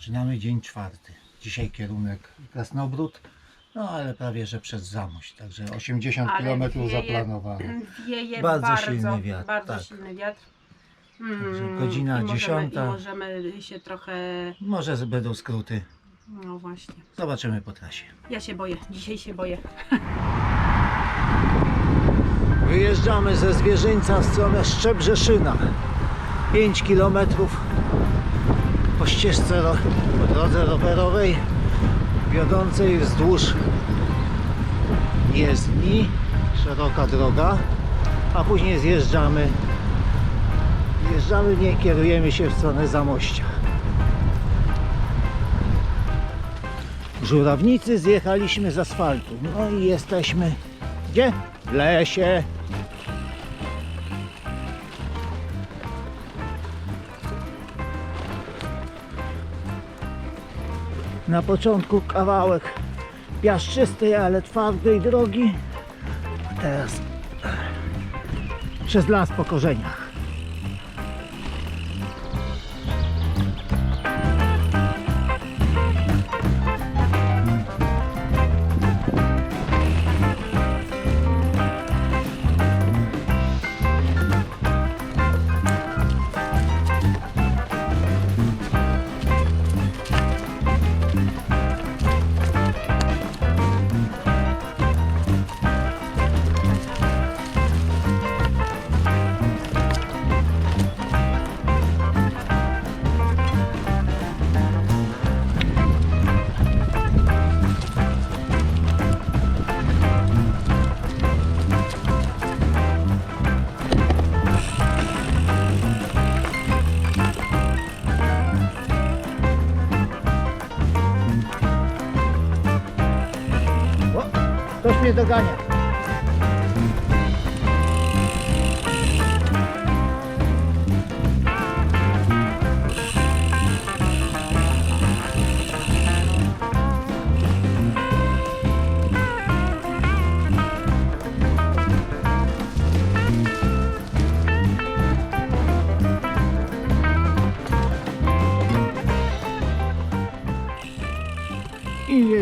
Zaczynamy dzień czwarty. Dzisiaj kierunek Krasnobród, no ale prawie że przez Zamość, także 80 Ale km wieje- zaplanowane. Wieje Bardzo bardzo, silny wiatr, Bardzo tak. silny wiatr. Także Mm, godzina i możemy, 10. I możemy się trochę. Może z- będą skróty. No właśnie. Zobaczymy po trasie. Ja się boję. Dzisiaj się boję. Wyjeżdżamy ze Zwierzyńca w stronę Szczebrzeszyna. 5 km po ścieżce, po drodze rowerowej wiodącej wzdłuż jezdni, szeroka droga, a później zjeżdżamy zjeżdżamy w niej, kierujemy się w stronę Zamościa. Żurawnicy zjechaliśmy z asfaltu, no i jesteśmy gdzie? W lesie. Na początku kawałek piaszczystej, ale twardej drogi. Teraz przez las po korzeniach. Ktoś mnie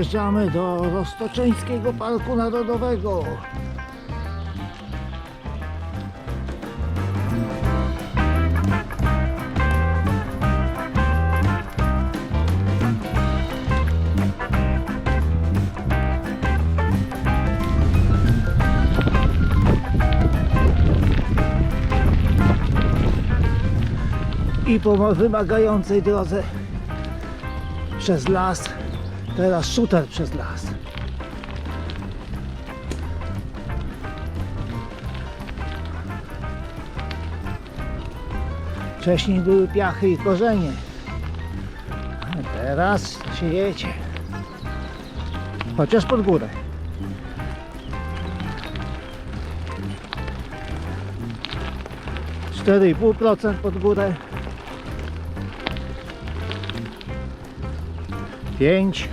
wjeżdżamy do Roztoczeńskiego Parku Narodowego. I po wymagającej drodze przez las Teraz shooter przez las. Wcześniej były piachy i korzenie. A teraz się jedzie. Chociaż pod górę. Cztery pół procent pod górę. Pięć.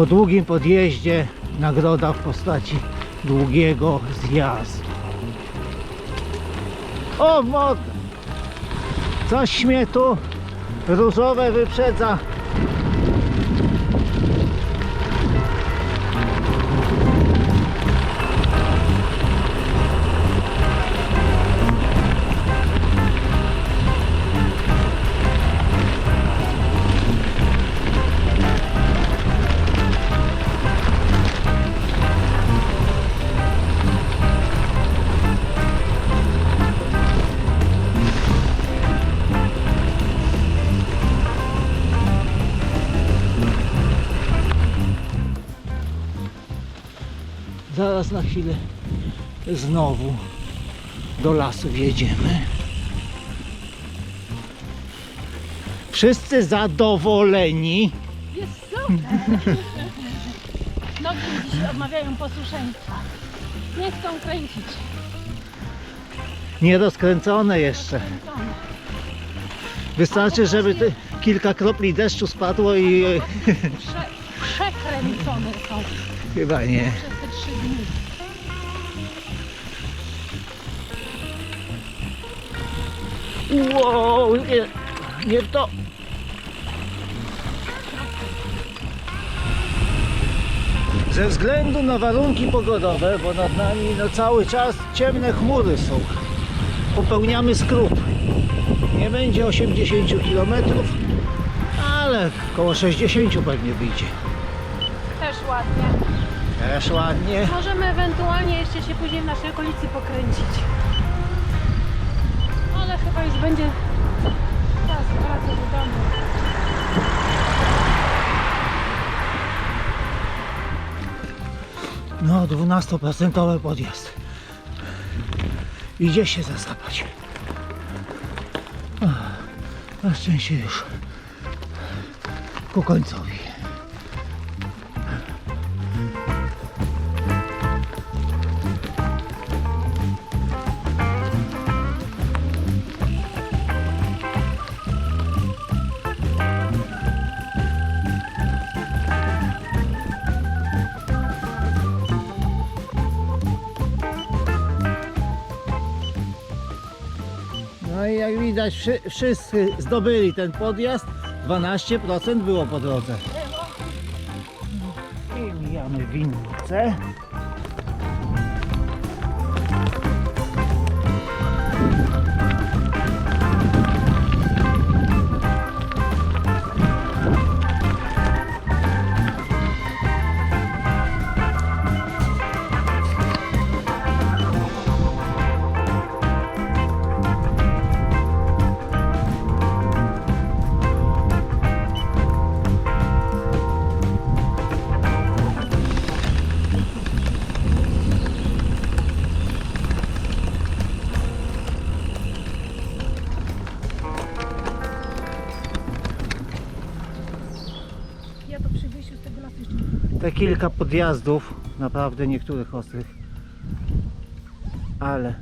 Po długim podjeździe nagroda w postaci długiego zjazdu. O, mod! Coś mnie tu różowe wyprzedza. Na chwilę znowu do lasu wjedziemy. Wszyscy zadowoleni. Jest super. Nogi dzisiaj odmawiają posłuszeństwa. Nie chcą kręcić. Nierozkręcone jeszcze. Kręcone. Wystarczy, żeby ty kilka kropli deszczu spadło i Prze przekręcone są chyba nie. przez te trzy dni. Wow, nie, nie to. Ze względu na warunki pogodowe, bo nad nami no cały czas ciemne chmury są, popełniamy skrót. Nie będzie 80 km, ale około 60 pewnie wyjdzie. Też ładnie. Też ładnie. Możemy ewentualnie jeszcze się później w naszej okolicy pokręcić. Będzie czas wracać do domu. No, 12% podjazd. Idzie się zasapać. Na szczęście już ku końcowi. Widać wszy, wszyscy zdobyli ten podjazd. 12% było po drodze. I mijamy winnicę. Kilka podjazdów, naprawdę niektórych ostrych, ale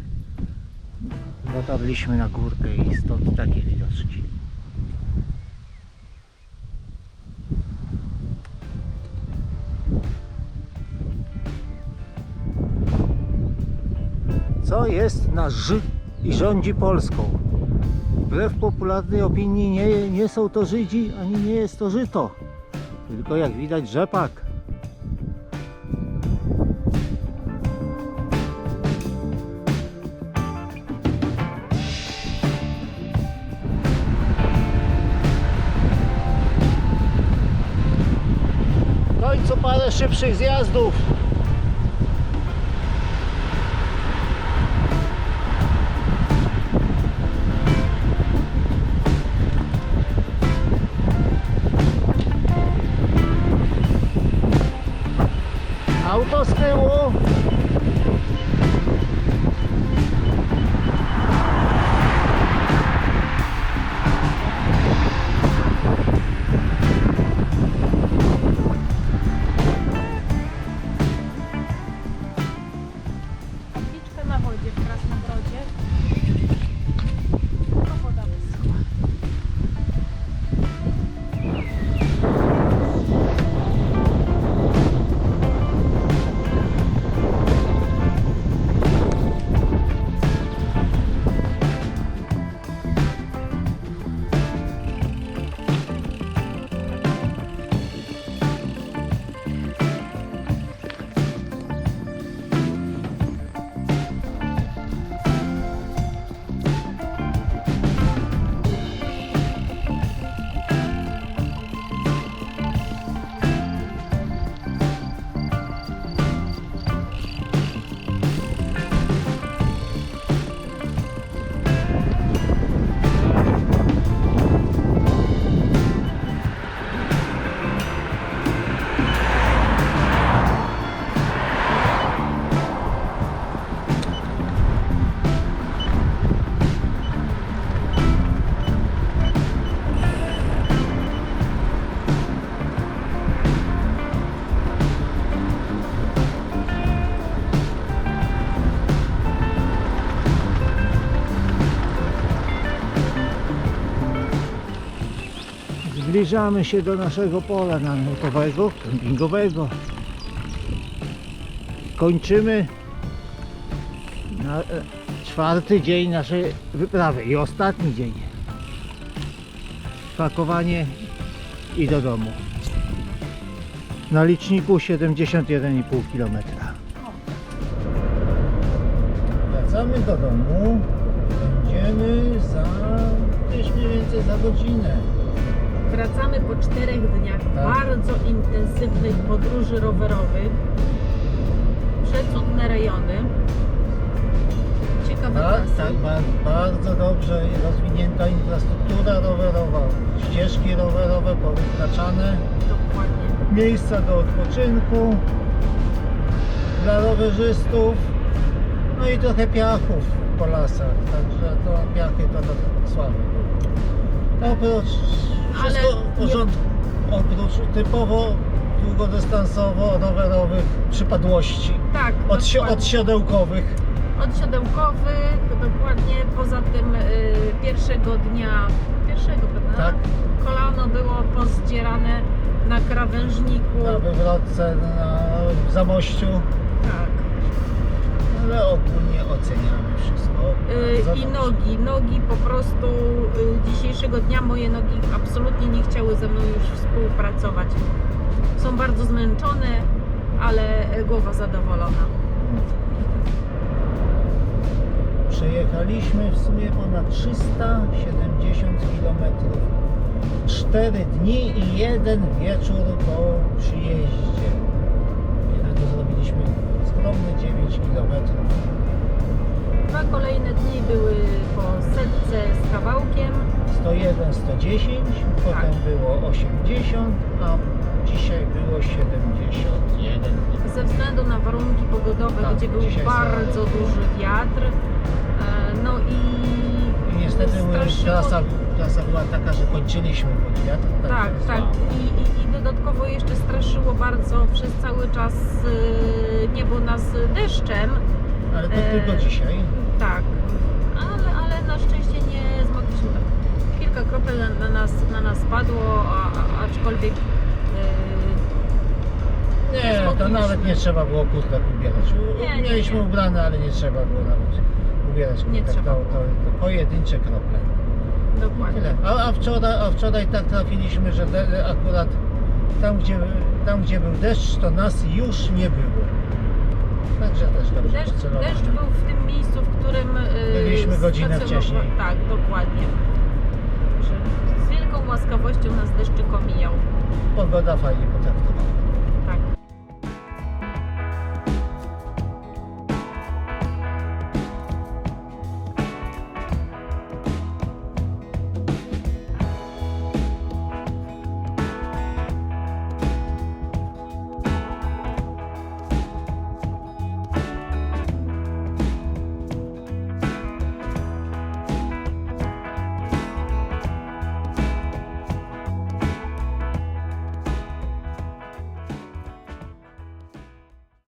dotarliśmy na górkę i stąd takie widoczki. Co jest na Ż i rządzi Polską? Wbrew popularnej opinii nie, nie są to Żydzi, ani nie jest to Żyto. Tylko jak widać rzepak. Szybszych zjazdów. Auto z tyłu. Zbliżamy się do naszego pola namiotowego, kempingowego. Kończymy na, e, czwarty dzień naszej wyprawy i ostatni dzień. Pakowanie i do domu. Na liczniku 71,5 km. Wracamy do domu. Będziemy za gdzieś mniej więcej za godzinę. Wracamy po czterech dniach Tak. bardzo intensywnych podróży rowerowych. Przecudne rejony. Ciekawe Tak, trasy. tak, ba- bardzo dobrze rozwinięta infrastruktura rowerowa, ścieżki rowerowe powyznaczane, Dokładnie. miejsca do odpoczynku dla rowerzystów, no i trochę piachów po lasach, także to piachy to, to słabe. Oprócz wszystko w nie- porządku, oprócz typowo długodystansowo rowerowych przypadłości, Tak, od, si- dokładnie. od siodełkowych. od siodełkowych, dokładnie poza tym y, pierwszego dnia, pierwszego prawda? Tak. Kolano było pozdzierane na krawężniku. na wywrotce, na w zamościu, Tak. ale ogólnie oceniamy I nogi, nogi po prostu y, dzisiejszego dnia moje nogi absolutnie nie chciały ze mną już współpracować. Są bardzo zmęczone, ale y, głowa zadowolona. Przejechaliśmy w sumie ponad 370 km. 4 dni i jeden wieczór po przyjeździe. Tego zrobiliśmy skromne 9 km. Kolejne dni były po setce z kawałkiem. 101, 110, potem było 80, a dzisiaj było 71. Ze względu na warunki pogodowe, Tak, gdzie był bardzo duży wiatr. e, No i niestety straszyło- trasa, trasa była taka, że kończyliśmy pod wiatr. Tak, tak. słabo. I, i, I dodatkowo jeszcze straszyło bardzo przez cały czas y, niebo nas deszczem. Ale to e, tylko dzisiaj. Tak, ale, ale na szczęście nie zmogliśmy tam. Kilka kropel na, na, nas, na nas padło, a, a, aczkolwiek y, Nie, to zmogliśmy. nawet nie trzeba było kurtek ubierać. Nie, nie, Mieliśmy nie. ubrane, ale nie trzeba było nawet ubierać Nie kurtek. trzeba To, to, to pojedyncze krople. dokładnie. Tyle. A, a, wczoraj, a wczoraj tak trafiliśmy, że de, akurat tam gdzie, tam gdzie był deszcz, to nas już nie było. Także też dobrze Deszcz, deszcz był w tym miejscu, w którym y, Byliśmy godzinę wcześniej. Tak, dokładnie. Że z wielką łaskawością nas deszczyk omijał. Pogoda fajnie potraktowała.